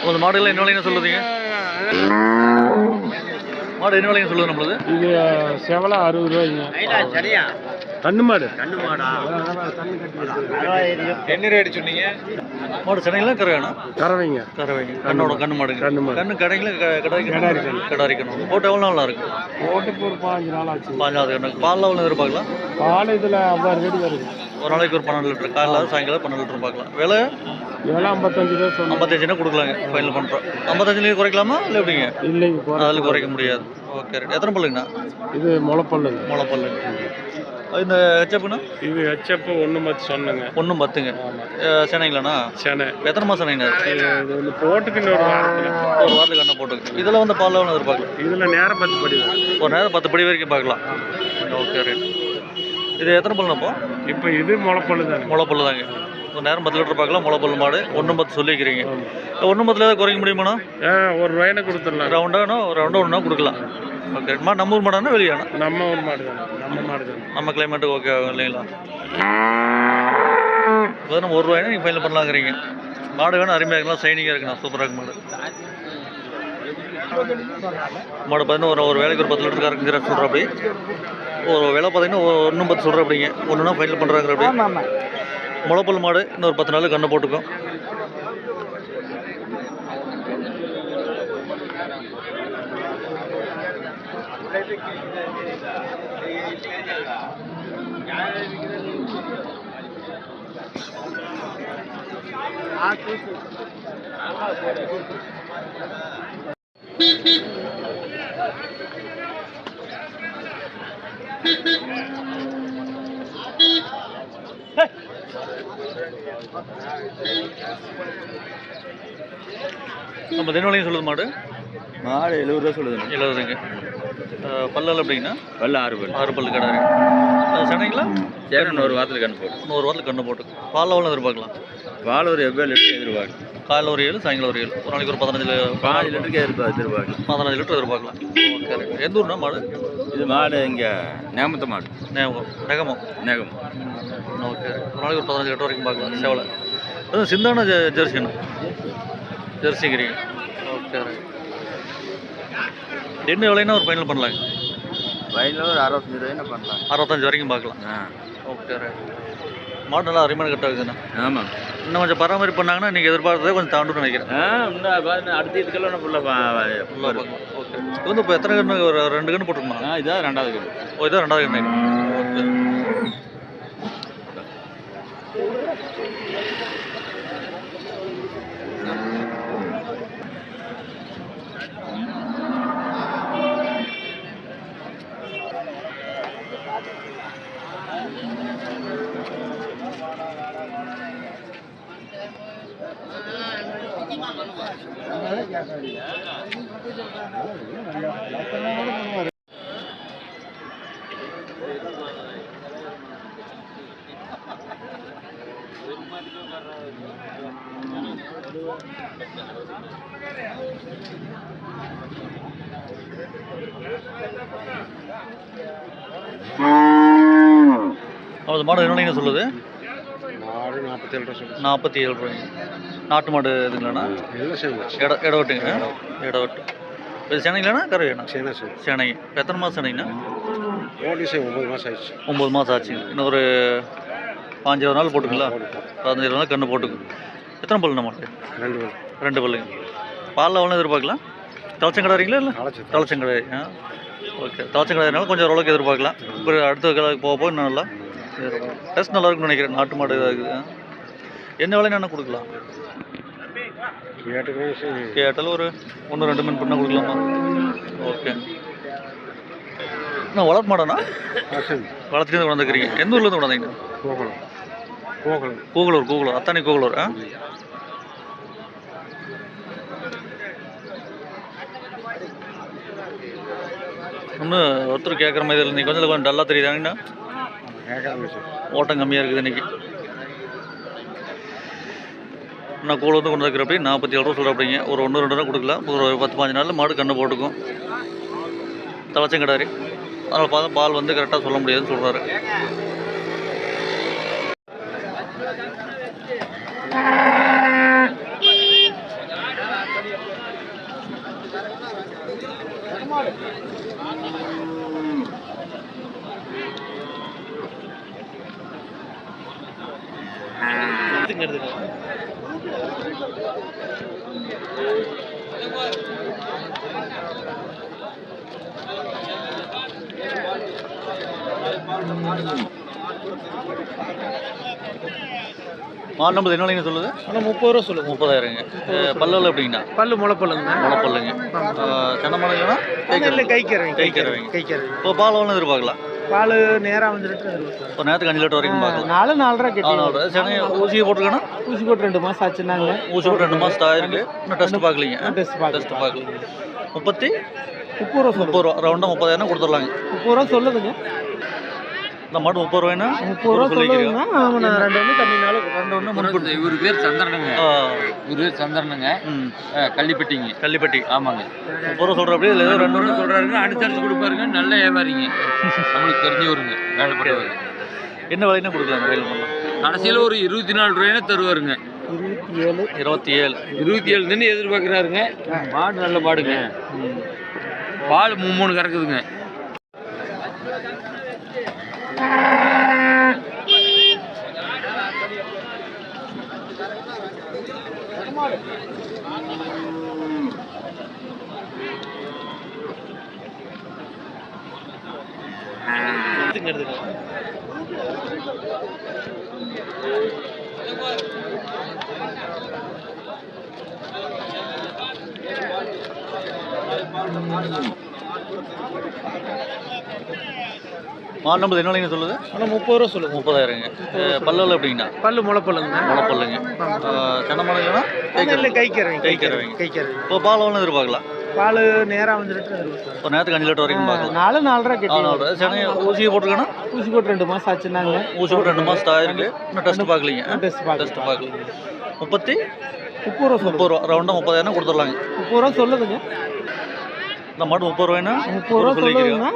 உங்கள் மாடுகள் என்ன விலைன்னு சொல்லுறீங்க மாடு என்ன விலைங்க சொல்லுது நம்மளது? இது செவலா அறுபது ரூபாய்ங்க. கண்ணு மாடு. கண்ணு மாடா? என்ன ரேட் சொன்னீங்க? மாடு சென்னையில் கரையானா கறவைங்க. கறவைங்க. கண்ணோட கண்ணு மாடுங்க. கண்ணு மாடு. கண்ணு கடைங்கள கடாரிக்கணும் கடாரிக்கணும் போட்டு எவ்வளோ நாளாக இருக்கு? ஓட்டுக்கு ஒரு பாஞ்சு நாள் ஆச்சு. பாஞ்சாவது கண்ணு பாலில் எவ்வளோ எதிர்பார்க்கலாம்? பால் இதில் ஐம்பது வருது ஒரு நாளைக்கு ஒரு பன்னெண்டு லிட்டர் காலைல சாயங்காலம் பன்னெண்டு லிட்டர் பார்க்கலாம். விலை? இதெல்லாம் ஐம்பத்தஞ்சு ரூபா சொன்னோம் ஐம்பத்தஞ்சுனா கொடுக்கலாங்க? ஃபைனல் பண்ணுறோம் ஐம்பத்தஞ்சுலேயே குறைக்கலாமா? இல்லை எப்படிங்க? இல்லைங்க அதில் குறைக்க முடியாது. ஓகே ரைட் எத்தனை பல்லுங்கண்ணா? இது முளைப்பல்லுங்க. முளைப்பல்லு இந்த ஹெச்எப்னா இது ஹெச்எப் ஒன்று மத்து சொன்னங்க. ஒன்றும் பத்துங்க அஹ் சேனைங்களாண்ணா செனை எத்தனை மாதம் வந்து போட்டுக்கு வாரத்தில். ஒரு வாரத்துக்கு கண்ணை போட்டு இதில் வந்து பால் எவ்வளோ எதிர்பார்க்கலாம்? இதில் நேரம் பத்து படி ஒரு நேரம் பத்து படி வரைக்கும் பார்க்கலாம். ஓகே ரைட் இது எத்தனை பல்லுனப்போ இப்போ? இது முளைப்பல்லு தானே. முளைப்பல்லு தாங்க ஒரு நேரம் பத்து லிட்டர் பார்க்கலாம். முளைப்பல்லு மாடு. ஒன்றும் பத்து சொல்லிக்கிறீங்க. ஒன்றும் பத்தில் ஏதாவது குறைக்க முடியுமாண்ணா? ஒரு ரூபாயினை கொடுத்துடலாம். ரவுண்டானா ஒரு ரவுண்டாக ஒன்றா கொடுக்கலாம். ஓகே மாடு நம்ம ஊர் மாடானா வெளியானா நம்ம ஒரு மாடு தானே. நம்ம மாடு தானே. நம்ம கிளைமேட்டுக்கு ஓகே ஆகும் இல்லைங்களா? இப்போ நம்ம ஒரு ரூபாய்னா நீங்கள் ஃபைனல் பண்ணலாங்கிறீங்க. மாடு வேணும் அருமையாக இருக்கலாம். சைனிங்காக இருக்குண்ணா சூப்பராக இருக்கு மாடு மாடு பார்த்தீங்கன்னா ஒரு ஒரு வேலைக்கு ஒரு பத்து லிட்டர் கறக்குங்கிற சொல்கிற அப்படி ஒரு வேலை பார்த்தீங்கன்னா ஒன்றும் பத்து சொல்கிற அப்படிங்க. ஒன்றுனா ஃபைனல் பண்ணுறாங்கிற அப்படி முளைப்பல் மாடு இன்னொரு பத்து நாள் கண்ணை போட்டுக்கும். நம்ம தினவலையும் சொல்லுது மாடு? மாடு எழுபது ரூபா சொல்லுதுங்க எழுபதுங்க. பல்லல் அப்படிங்கன்னா பல்ல ஆறு பல் ஆறு பல்லு கிடாரு சனைங்களா சரி இன்னொரு வாரத்தில் கண்ணு போடும் இன்னொரு வாரத்தில் கண்ணு போட்டு. பால் எவ்வளோ எதிர்பார்க்கலாம். பால் ஒரு எவ்வளோ லிட்டர் எதிர்பார்க்கு காலைல ஒரு ஏழு சாயங்காலம் ஒரு ஏழு. ஒரு நாளைக்கு ஒரு பதினஞ்சு பாஞ்சு லிட்டருக்கு எதிர்பார்க்கு எதிர்பார்க்கு பதினஞ்சு லிட்டர் எதிர்பார்க்கலாம். ஓகே. எந்த ஊர்னா மாடு? இது மாடு இங்கே நேமத்த மாடு. நேகம் நெகமம்? நேகம் ஓகே ஒரு நாளைக்கு ஒரு பதினஞ்சு லிட்டர் வரைக்கும் பார்க்கலாம். சேவலை. அது சிந்தான ஜெ ஜெர்சி ஜெர்சிங்கிறீங்க ஓகே. என்ன விலைன்னா ஒரு ஃபைனல் பண்ணலாங்க வயலில் ஒரு அறுபத்தஞ்சு ரூபாய் பண்ணலாம். அறுபத்தஞ்சு வரைக்கும் பார்க்கலாம். ஆ. ஓகே. மாடு நல்லா அருமையான கட்ட இருக்குதுண்ணா ஆமாம். இன்னும் கொஞ்சம் பராமரிப்பு பண்ணாங்கன்னா நீங்கள் எதிர்பார்த்ததே கொஞ்சம் தாண்டுன்னு நினைக்கிறேன். அடுத்த இதுக்கெல்லாம் ஃபுல்லாக ஓகே. இது வந்து இப்போ எத்தனை கன்று? ஒரு ரெண்டு கன்று போட்டுருமா ஆ இதான் ரெண்டாவது கண்ணு ஓ இதான் ரெண்டாவது கண்ணு அது மாடு என்ன நீங்கள் சொல்லுது மாடு ரூபா சொல்லுது. நாற்பத்தி ஏழு ரூபாய்ங்க நாட்டு மாடு செய்யுங்க இட இடவட்டுங்க இடவட்டு இது சேனைங்களாண்ணா கருவேண்ணா சேனா செய்யும் சேனை. இப்போ எத்தனை மாதம் செய்யும் ஒம்பது மாதம் ஆயிடுச்சு. ஒம்பது மாதம் ஆச்சுங்க இன்னும் ஒரு பாஞ்சு நாள் போட்டுக்கலாம் பதினஞ்சு நாள் கன்று போட்டுக்கும் எத்தனை பல்லுண்ணா மாடு? ரெண்டு பேர் ரெண்டு பல்லுங்க. பாலில் எவ்வளோ எதிர்பார்க்கலாம்? தலைச்சங்கடாரீங்களா இல்லை? தலைச்சங்கடாரி ஆ. ஓகே. தலைச்சங்கடாரினால கொஞ்சம் ஓரளவுக்கு எதிர்பார்க்கலாம். இப்போ அடுத்த காலத்துக்கு போக போக இன்னும் நல்லா. டெஸ்ட் நல்லா இருக்கும்னு நினைக்கிறேன். நாட்டு மாடு இதாக இருக்குது. என்ன விலை என்ன கொடுக்கலாம். கேட்டாலும் ஒரு ஒன்று ரெண்டு மணி பண்ணால் கொடுக்கலாமா? ஓகே. நான் வளர்ப்பு மாடனா வளர்த்துட்டு கொண்டாந்துக்கிறீங்க எந்த ஊர்லேருந்து கொண்டாந்தீங்க கோகுலம் கோகுலம் கூகுளூர் கூகுளூர். அத்தானி கூகுளூர்? ஆ இன்னும் ஒருத்தர் கேட்குற மாதிரி இல்லை நீ கொஞ்சம் கொஞ்சம் டல்லாக தெரியுதாங்கண்ணா? ஓட்டம் கம்மியாக இருக்குது இன்னைக்கு. நான் கூழ் வந்து கொண்டு வைக்கிறப்படி நாற்பத்தி ஏழு ரூபா சொல்கிறப்படிங்க ஒரு ஒன்று ரெண்டு ரூபா கொடுக்கல ஒரு பத்து பாஞ்சு நாளில் மாடு கண்ணு போட்டுக்கும். தலைச்சும் கிடாரு. அதனால் பார்த்தா பால் வந்து கரெக்டாக சொல்ல முடியாதுன்னு சொல்கிறாரு எடுத்துங்க மாடு நம்பர் என்ன விலைங்க சொல்லுது? ஆனால் முப்பது ரூபா சொல்லுங்க முப்பதாயிரங்க. பல்லெல்லாம் எப்படிங்கண்ணா? பல்லு முளைப்பல்லுங்க. முளைப்பல்லுங்க. சென்னமலைங்கண்ணா இல்லை கைக்கிறவங்க கை கறவைங்க. கைக்கிறவங்க இப்போ பால் எவ்வளோ எதிர்பார்க்கலாம். பால் நேராக வந்து லிட்டர் இப்போ நேரத்துக்கு அஞ்சு லிட்டர் வரைக்கும் பார்க்கலாம் நாலு நாலரை கட்டி. சென்னை ஊசியை போட்டுருக்கேன்னா ஊசி போட்டு ரெண்டு மாதம் ஆச்சுன்னாங்க. ஊசி போட்டு ரெண்டு மாதம் ஆயிருக்கு இன்னும் டெஸ்ட் பார்க்கலீங்க டெஸ்ட் டெஸ்ட் பார்க்கல முப்பத்தி? முப்பது ரூபா முப்பது ரூபா. ரவுண்டாக முப்பதாயிரம் கொடுத்துடலாங்க. முப்பது ரூபா சொல்லுதுங்க. இந்த மாடு முப்பது ரூபாய்னா முப்பது ரூபா சொல்லுதுங்க ஆமாம் நான் ரெண்டு ஒன்று தண்ணினாலும் ரெண்டு ஒன்று முன்பு. இவர் பேர் சந்திரனுங்க. இவர் பேர் சந்திரனுங்க. ம். கள்ளிப்பட்டிங்க. கள்ளிப்பட்டி. ஆமாங்க. முப்பது ரூபா சொல்கிற அப்படியே இல்லை ஏதோ ரெண்டு ஒன்று சொல்றாருங்க அனுசரிச்சு கொடுப்பாருங்க. நல்ல வியாபாரிங்க. நம்மளுக்கு தெரிஞ்சவருங்க. வேலைப்பட்டவர். என்ன விலைன்னு வயலில் பண்ணலாம் கடைசியில் ஒரு இருபத்தி நாலு ரூபாய்னா தருவாருங்க. இருபத்தி ஏழு. இருபத்தி ஏழு. இருபத்தி ஏழு தானே எதிர்பார்க்குறாருங்க. மாடு நல்ல மாடுங்க. பால் மூணு மூணு கறக்குதுங்க. மாடு நம்பர் என்ன விலைங்க சொல்லுது? ஆனால் முப்பது ரூபா சொல்லுங்க முப்பதாயிரங்க. பல்லெல்லாம் எப்படிங்கண்ணா? பல்லு முளைப்பல்லுங்க. முளைப்பல்லுங்க. சென்னமலைங்கண்ணா இல்லை கைக்கிறவங்க கை கறவைங்க. கைக்கிறவங்க இப்போ பால் எவ்வளோ எதிர்பார்க்கலாம். பால் நேராக வந்து லிட்டர் இப்போ நேரத்துக்கு அஞ்சு லிட்டர் வரைக்கும் பார்க்கலாம். நாலு நாலரை கட்டி அதனால சென்னை ஊசியை போட்டுருக்கேன்னா? ஊசி போட்டு ரெண்டு மாதம் ஆச்சுன்னாங்க. ஊசி போட்டு ரெண்டு மாதம் ஆயிருக்கு இன்னும் டெஸ்ட் பார்க்கலீங்க. டெஸ்ட் டெஸ்ட் பார்க்கல. முப்பத்தி? முப்பது ரூபா முப்பது ரூபா. ரவுண்டாக முப்பதாயிரம் கொடுத்துடலாங்க. முப்பது ரூபா சொல்லுதுங்க. இந்த மாடு முப்பது ரூபாய்னா முப்பது ரூபா சொல்லிக்கிறீங்க.